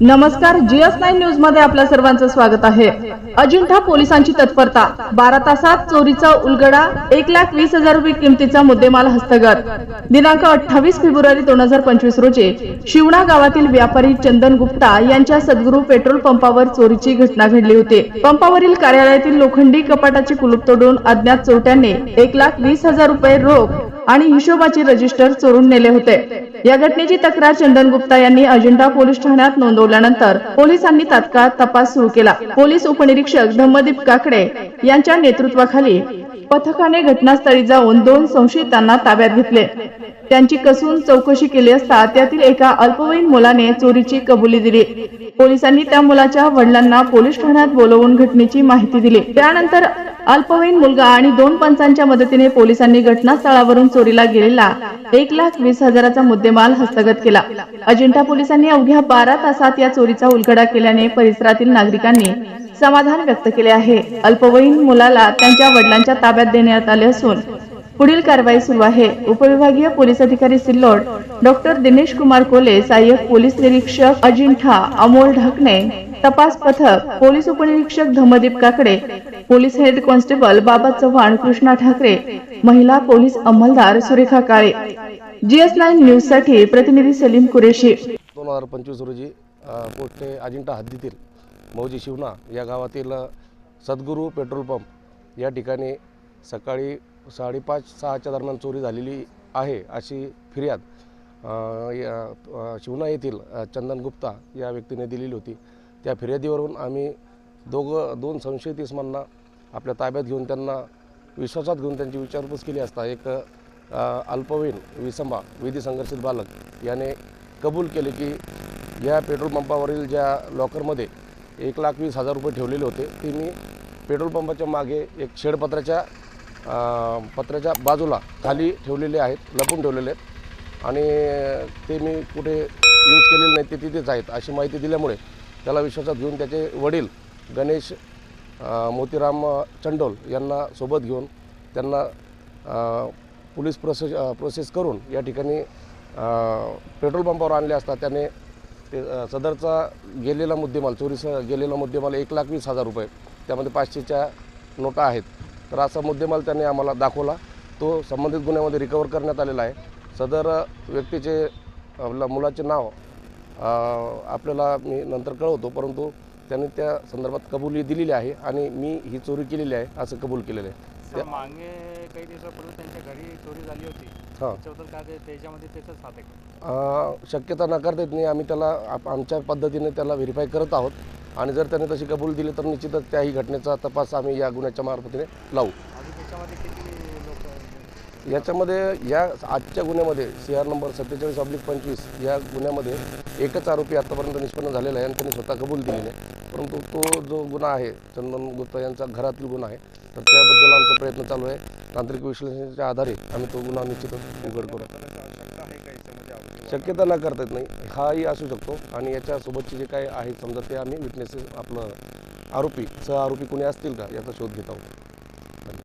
नमस्कार GS nine न्यूजमध्ये आपल्या सर्वांचं स्वागत आहे. अजिंठा पोलिसांची तत्परता. बारा तासात चोरीचा उलगडा एक लाख वीस हजार रुपये किमतीचा मुद्देमाल हस्तगत. दिनांक अठ्ठावीस फेब्रुवारी दोन हजार पंचवीस रोजी शिवणा गावातील व्यापारी चंदन गुप्ता यांच्या सद्गुरू पेट्रोल पंपावर चोरीची घटना घडली होती. पंपावरील कार्यालयातील लोखंडी कपाटाचे कुलूप तोडून अज्ञात चोरट्यांनी एक लाख वीस हजार रुपये रोख आणि हिशोबाचे रजिस्टर चोरून नेले होते. या घटनेची तक्रार चंदन गुप्ता यांनी अजिंठा पोलीस ठाण्यात नोंदवल्यानंतर पोलिसांनी तात्काळ तपास सुरू केला. पोलीस उपनिरीक्षक धम्मदीप काकडे यांच्या नेतृत्वाखाली पथकाने घटनास्थळी जाऊन दोन संशयितांना ताब्यात घेतले. त्यांची कसून चौकशी केली असता त्यातील एका अल्पवयीन मुलाने चोरीची कबुली दिली. पोलिसांनी त्या मुलाच्या वडिलांना पोलीस ठाण्यात बोलवून घटनेची माहिती दिली. त्यानंतर अल्पवयीन मुलगा आणि दोन पंचांच्या मदतीने पोलिसांनी घटनास्थळावरून चोरीला गेलेला एक लाख वीस हजाराचा मुद्देमाल हस्तगत केला. अजिंठा पोलिसांनी अवघ्या बारा तासात या चोरीचा उलगडा केल्याने परिसरातील नागरिकांनी समाधान व्यक्त केले आहे. अल्पवयीन मुलाला त्यांच्या वडिलांच्या ताब्यात देण्यात आले असून पुढील कारवाई सुरू आहे. उपविभागीय पोलीस अधिकारी सिल्लोड डॉक्टर दिनेश कुमार कोले सहाय्यक पोलीस निरीक्षक अजिंठा अमोल ढाकणे तपास पथक पोलीस उपनिरीक्षक Dhamdeep Kakade police head constable Baba Chavan Krishna Thakare महिला पोलीस अंमलदार सुरेखा काळे. जीएस नाईन न्यूजसाठी प्रतिनिधी सलीम कुरेशी. दोन हजार पंचवीस रोजी पोटे अजिंठा हद्दीतील मौजी शिवना या गावातील सद्गुरू पेट्रोल पंप या ठिकाणी सकाळी साडेपाच सहाच्या दरम्यान चोरी झालेली आहे अशी फिर्याद या शिवना येथील चंदन गुप्ता या व्यक्तीने दिलेली होती. त्या फिर्यादीवरून आम्ही दोघं दोन संशयित इसमांना आपल्या ताब्यात घेऊन त्यांना विश्वासात घेऊन त्यांची विचारपूस केली असता एक अल्पवयीन विसंबा विधी संघर्षित बालक याने कबूल केले की या पेट्रोल पंपावरील ज्या लॉकरमध्ये एक लाख वीस हजार रुपये ठेवलेले होते ते मी पेट्रोल पंपाच्या मागे एक शेडपत्राच्या पत्र्याच्या बाजूला खाली ठेवलेले आहेत लपून ठेवलेले आहेत. आणि ते मी कुठे यूज केलेले नाहीत ते तिथेच आहेत अशी माहिती दिल्यामुळे त्याला विश्वासात घेऊन त्याचे वडील गणेश मोतीराम चंडोल यांना सोबत घेऊन त्यांना पोलीस प्रोसेस प्रोसेस करून या ठिकाणी पेट्रोल पंपावर आणले असता त्याने ते सदरचा गेलेला मुद्देमाल चोरीचा गेलेला मुद्देमाल एक लाख वीस हजार रुपये त्यामध्ये पाचशेच्या नोटा आहेत. तर असा मुद्देमाल त्याने आम्हाला दाखवला. तो संबंधित गुन्ह्यामध्ये रिकवर करण्यात आलेला आहे. सदर व्यक्तीचे आपल्या मुलाचे नाव आपल्याला मी नंतर कळवतो परंतु त्यांनी त्या संदर्भात कबुली दिलेली आहे आणि मी ही चोरी केलेली आहे असं कबूल केलेलं आहे. मागे काही दिवसापूर्वी त्यांच्या घरी चोरी झाली होती. हां. त्याच्यामध्ये शक्यता नाकारता येत नाही. आम्ही त्याला आमच्या पद्धतीने त्याला व्हेरीफाय करत आहोत. आणि जर त्याने तशी कबूल दिली तर निश्चितच त्याही घटनेचा तपास आम्ही या गुन्ह्याच्या मार्फतीने लावू. याच्यामध्ये या आजच्या गुन्ह्यामध्ये सी आर नंबर सत्तेचाळीस ऑब्लिक पंचवीस या गुन्ह्यामध्ये एकच आरोपी आत्तापर्यंत निष्पन्न झालेला आहे आणि त्यांनी स्वतः कबूल दिलेली आहे. परंतु तो जो गुन्हा आहे चंदन गुप्ता यांचा घरातील गुन्हा आहे तर त्याबद्दल आमचा प्रयत्न चालू आहे. तांत्रिक विश्लेषणाच्या आधारे आम्ही तो गुन्हा निश्चितच उघड करू आवश्यकता आहे का याच्यामध्ये आरोपी शक्यता न करता येत नाही. हाही असू शकतो. आणि याच्यासोबतचे जे काही आहे समजा ते आम्ही विटनेसेस आपलं आरोपी सह आरोपी कोणी असतील का याचा शोध घेत आहोत.